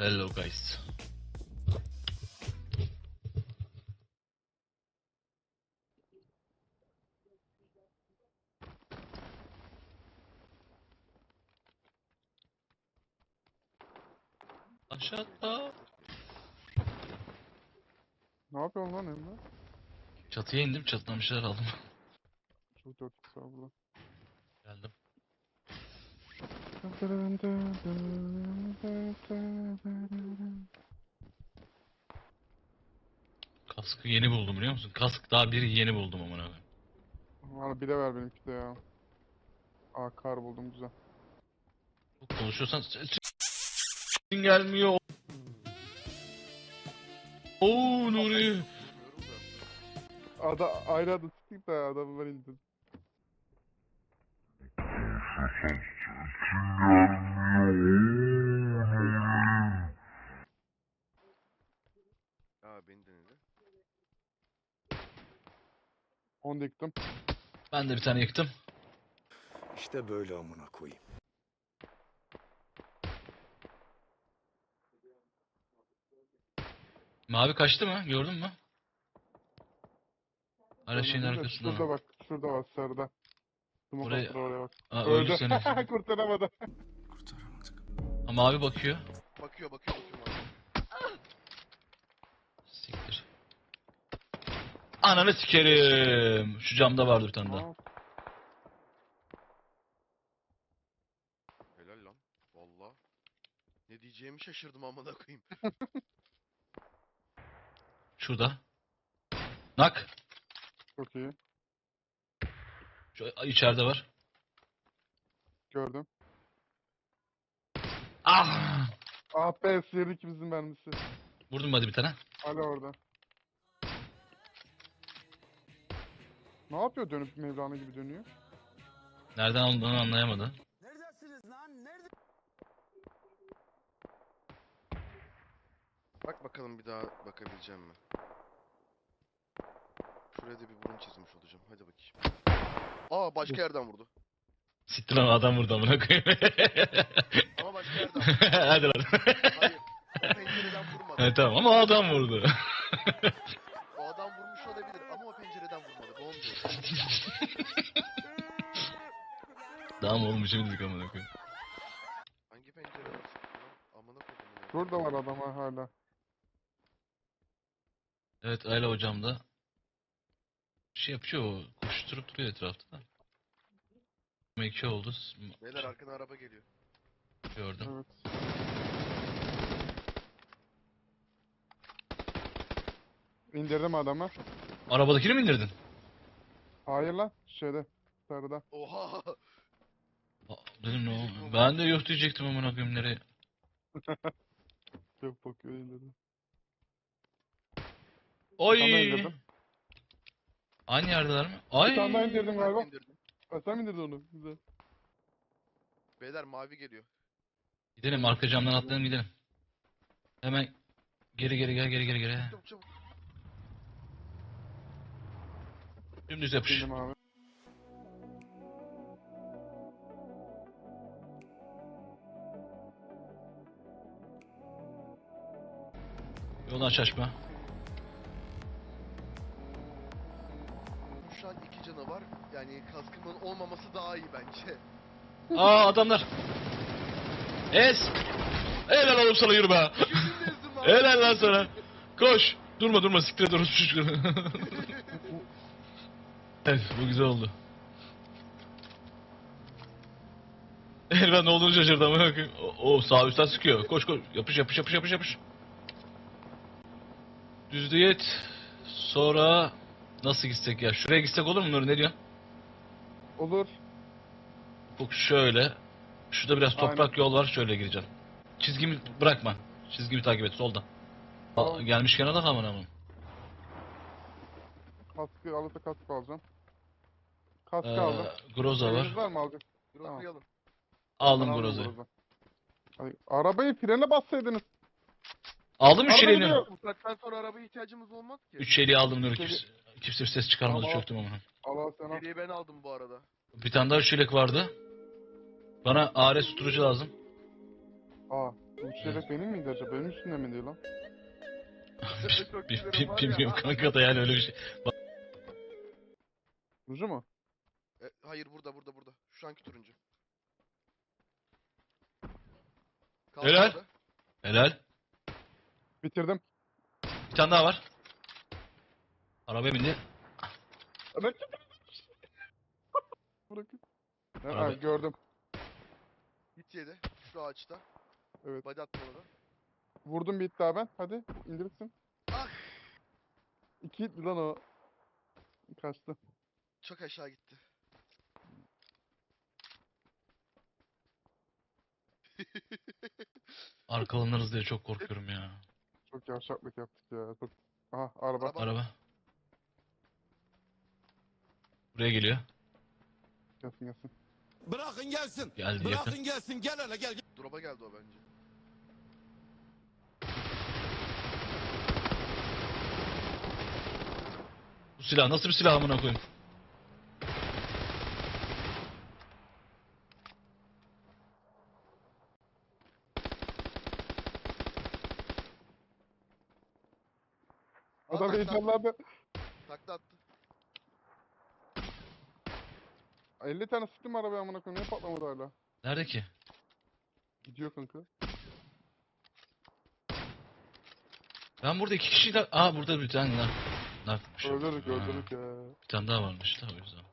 Hello guys. Aşağıda. Ne yapıyorsun lan Emre? Çatıya indim, şeyler aldım. Çok dört kısa burada. Geldim. Kaskı yeni buldum biliyor musun? Kask daha biri yeni buldum amına koyayım. Bana bir de ver benimki de ya. Aa kar buldum güzel. Çok konuşuyorsan s- gelmiyor. Oo Nuri. Ada ayrı adı çıktık da adamı ben indim. 10 diktim. Ben de bir tane yıktım. İşte böyle amına koyayım. Mavi kaçtı mı? Gördün mü? Hala şeyin Anladın da arkasında Şurada mı? bak. Şurada var sarıda. Smoke Oraya- attı oraya bak. Aa, öldü seni. Kurtaramadı. Kurtaramadık. Ha, mavi bakıyor bakıyor. bakıyor. Ananı sikerim. Şu camda vardı bir tane daha. Helal lan. Valla. Ne diyeceğimi şaşırdım amına koyayım. Şurada. Nak. Çok iyi. Şu içeride var. Gördüm. Ah! Ah be sıyırdı ikimizin mermisi. Vurdum hadi bir tane. Hala orada. Ne yapıyor dönüp Mevlana gibi dönüyor? Nereden olduğunu anlayamadı. Neredesiniz lan? Nerede? Bak bakalım bir daha bakabileceğim mi? Şuraya da bir burun çizmiş olacağım. Hadi bakayım. Aa başka yerden vurdu. Siktir lan adam vurdu amına koyayım. Ama başka yerden. hadi lan. Hayır. O pencereden vurmadı. evet, tamam ama adam vurdu. O adam vurmuş olabilir ama o pencereden vurmadı. Doğum diyor. Tamam oğlum şey dedik amına koyayım. Hangi sıktı lan? Amına koydum ya. Şurada var adam ha hala. Evet Ayla hocam da bir şey yapıyor o. Koşturup duruyor etrafta. da. 2 oldu. Beyler arkana araba geliyor. Gördüm. Evet. İndirdim adamı. Arabadakini mi indirdin? Hayır lan. Şeyde. Sarıda. Oha! Dedim ne oldu? Ben de yok diyecektim amına koyayım nereye. Yok bakıyor tane daha indirdim. Aynı yerdeler mi? Ay! Bir tane daha indirdim galiba. indirdim. Ha, sen mi indirdin onu? Güzel. Beyler mavi geliyor. Gidelim arka camdan atlayalım gidelim. Hemen geri geri gel geri geri geri. Çabuk çabuk. Dümdüz yapış. İndim abi. Yolunu aç açma. Şu an iki canavar. Yani kaskımın olmaması daha iyi bence. Aa adamlar. Es. Helal oğlum sana yürü be. Helal lan sana. Koş. Durma durma siktir orospu çocuğu. evet bu güzel oldu. Elvan ne olduğunu şaşırdı ama bakayım. O, o sağ üstten sıkıyor. Koş koş. Yapış yapış yapış yapış yapış. Düz diyet. Sonra nasıl gitsek ya? Şuraya gitsek olur mu Nuri ne diyorsun? Olur. Bak şöyle. Şurada biraz toprak Aynen. yol var. Şöyle gireceğim. Çizgimi bırakma. Çizgimi takip et solda. Aa, Tamam. gelmişken ada kalman ama. Kaskı alırsa kaskı alacağım. Kaskı Ee, aldım. Groza var. Eliniz var mı alacak? Groza'yı alın. Aldım Groza'yı. Groza. Ay, arabayı frene bassaydınız. Aldım üç Araba şeyliğini. gidiyor. Bu saatten sonra arabaya ihtiyacımız olmaz ki. Üç şeyliği aldım Nuri. Üç Kimse, kimse bir ses çıkarmadı Tamam. çöktüm ama. Allah sen al. Geriye ben aldım bu arada. Bir tane daha üç şeylik vardı. Bana AR susturucu lazım. Aa. Bu çeyrek benim miydi acaba? Benim üstünde mi değil lan? Çok Bil- güzelim bil- var ya. Bilmiyorum kanka da yani öyle bir şey. Ruju mu? E, hayır burada burada burada. Şu anki turuncu. Kaldı Helal. orada. Helal. Bitirdim. Bir tane daha var. Arabaya bindi. Ana Bırakın. Ha, ha, Abi. gördüm. Hit yedi. Şu ağaçta. Evet. Body attı orada. Vurdum bir hit daha ben. Hadi indirirsin. Ah! İki hit lan o. Kaçtı. Çok aşağı gitti. Arkalanırız diye çok korkuyorum ya. Çok yavşaklık yaptık ya. Çok... Aha araba. Araba. Araba. Buraya geliyor. Gelsin gelsin. Bırakın gelsin. Geldi Bırakın yakın. gelsin. Gel hele gel. Drop'a geldi o bence. Bu silah nasıl bir silah amına koyayım? Heyecanlandı. Takla attı. 50 tane sıktım arabaya amına koyayım. Niye patlamadı hala? Nerede ki? Gidiyor kanka. Ben burada iki kişi de... Aa burada bir tane daha. Narkmış. Öldürdük Ha, öldürdük ya. Bir tane daha varmış da o yüzden.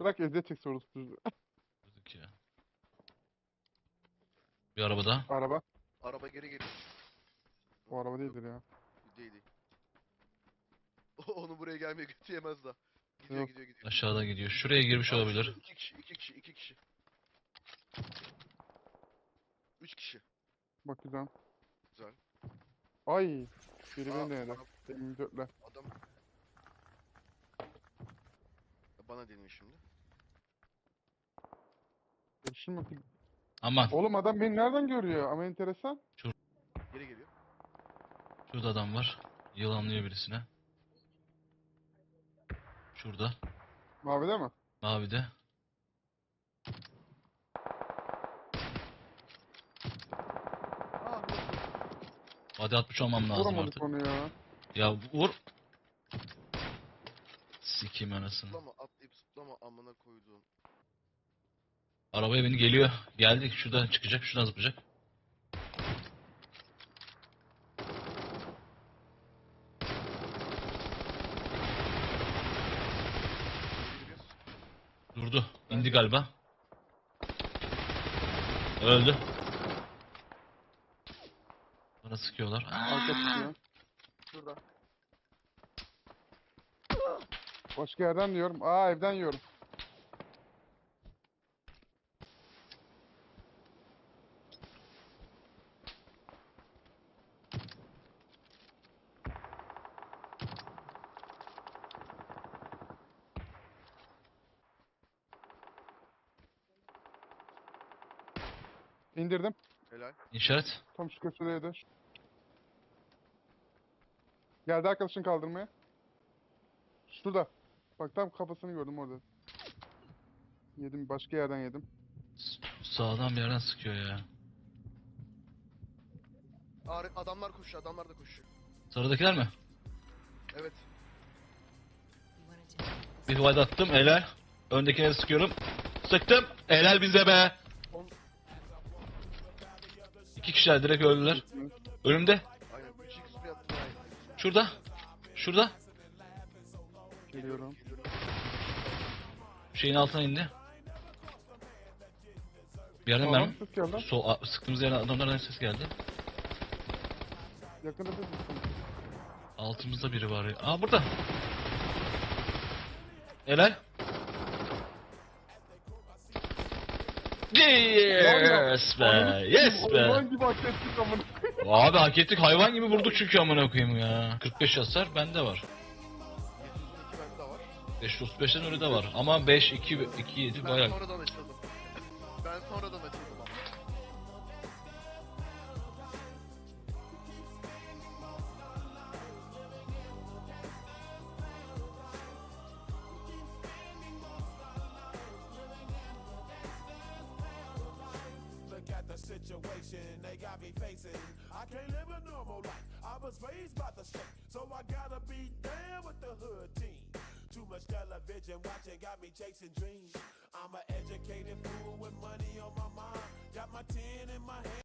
Bırak eziyet çeksin orası çocuğu. Öldürdük ya. Bir araba daha. Araba. Araba geri geliyor. O araba değildir ya. Değil değil. Onu buraya gelmeye götü yemez daha. Gidiyor Yok. gidiyor gidiyor. Aşağıda gidiyor. Şuraya girmiş Aa, olabilir. İki kişi, iki kişi, iki kişi. Üç kişi. Bak güzel. Güzel. Ay. Biri Aa, beni denedi. adam- Benim. Adam... Bana deniyor şimdi. Görüşün mü? Aman. Oğlum adam beni nereden görüyor? Ama enteresan. Geri geliyor. Şurada adam var. Yılanlıyor birisine. Şurada. Mavide mi? Mavide. Hadi atmış olmam lazım Vuramadık artık. onu ya. Ya vur. Sikeyim anasını. zıplama atlayıp zıplama amına koyduğum. Arabaya beni geliyor. Geldik şuradan çıkacak. Şuradan zıplayacak. Geri bir. Durdu. İndi galiba. Öldü. Bana sıkıyorlar. Arka. Şurada. Başka yerden diyorum. Aa evden yiyorum. İndirdim. Helal. İşaret. Tam şu köşedeydi. Geldi arkadaşın kaldırmaya. Şurada. Bak tam kafasını gördüm orada. Yedim başka yerden yedim. S- Sağdan bir yerden sıkıyor ya. Aa, adamlar koşuyor, adamlar da koşuyor. Sarıdakiler mi? Evet. Bir wide attım. Helal. Öndekine sıkıyorum. Sıktım. Helal bize be. İki kişiler direkt öldüler. Önümde. Aynen. 3x spray attı. Aynen. Şurada. Şurada. Geliyorum. Şeyin altına indi. Bir yerden geldi. sol a- sıktığımız yerden adamlardan ses geldi. Yakında. Altımızda biri var ya. Aa burada. Helal. Yes be. Yes be. Hayvan gibi hak ettik amına. Abi hak ettik hayvan gibi vurduk çünkü amına koyayım ya. 45 hasar bende var. 712 bende de var. 535'ten öyle de var. Ama 5 2 2 7 Ben bayağı. sonradan açıldım. Ben sonradan açıldım situation they got me facing. I can't live a normal life. I was raised by the street, so I gotta be down with the hood team. Too much television watching got me chasing dreams. I'm an educated fool with money on my mind. Got my tin in my hand.